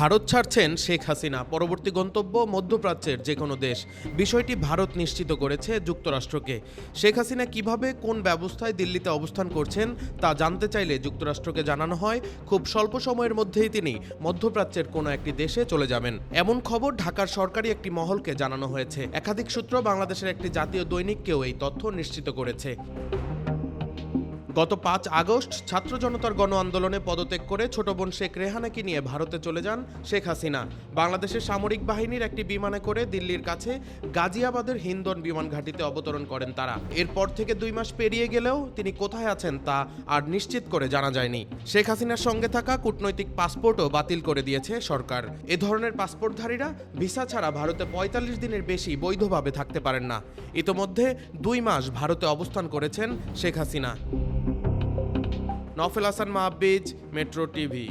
ভারত ছাড়ছেন শেখ হাসিনা। পরবর্তী গন্তব্য মধ্যপ্রাচ্যের যে কোনো দেশ। বিষয়টি ভারত নিশ্চিত করেছে যুক্তরাষ্ট্রকে। শেখ হাসিনা কীভাবে কোন ব্যবস্থায় দিল্লিতে অবস্থান করছেন তা জানতে চাইলে যুক্তরাষ্ট্রকে জানানো হয়, খুব স্বল্প সময়ের মধ্যেই তিনি মধ্যপ্রাচ্যের কোনো একটি দেশে চলে যাবেন। এমন খবর ঢাকার সরকারি একটি মহলকে জানানো হয়েছে। একাধিক সূত্র বাংলাদেশের একটি জাতীয় দৈনিককেও এই তথ্য নিশ্চিত করেছে। গত পাঁচ আগস্ট ছাত্র জনতার গণ আন্দোলনে পদত্যাগ করে ছোট বোন শেখ রেহানাকে নিয়ে ভারতে চলে যান শেখ হাসিনা। বাংলাদেশের সামরিক বাহিনীর একটি বিমানে করে দিল্লির কাছে গাজিয়াবাদের হিন্দন বিমান ঘাঁটিতে অবতরণ করেন তারা। এরপর থেকে দুই মাস পেরিয়ে গেলেও তিনি কোথায় আছেন তা আর নিশ্চিত করে জানা যায়নি। শেখ হাসিনার সঙ্গে থাকা কূটনৈতিক পাসপোর্টও বাতিল করে দিয়েছে সরকার। এ ধরনের পাসপোর্টধারীরা ভিসা ছাড়া ভারতে পঁয়তাল্লিশ দিনের বেশি বৈধভাবে থাকতে পারেন না। ইতোমধ্যে দুই মাস ভারতে অবস্থান করেছেন Sheikh Hasina. Nafel Hasan Mahbij metro TV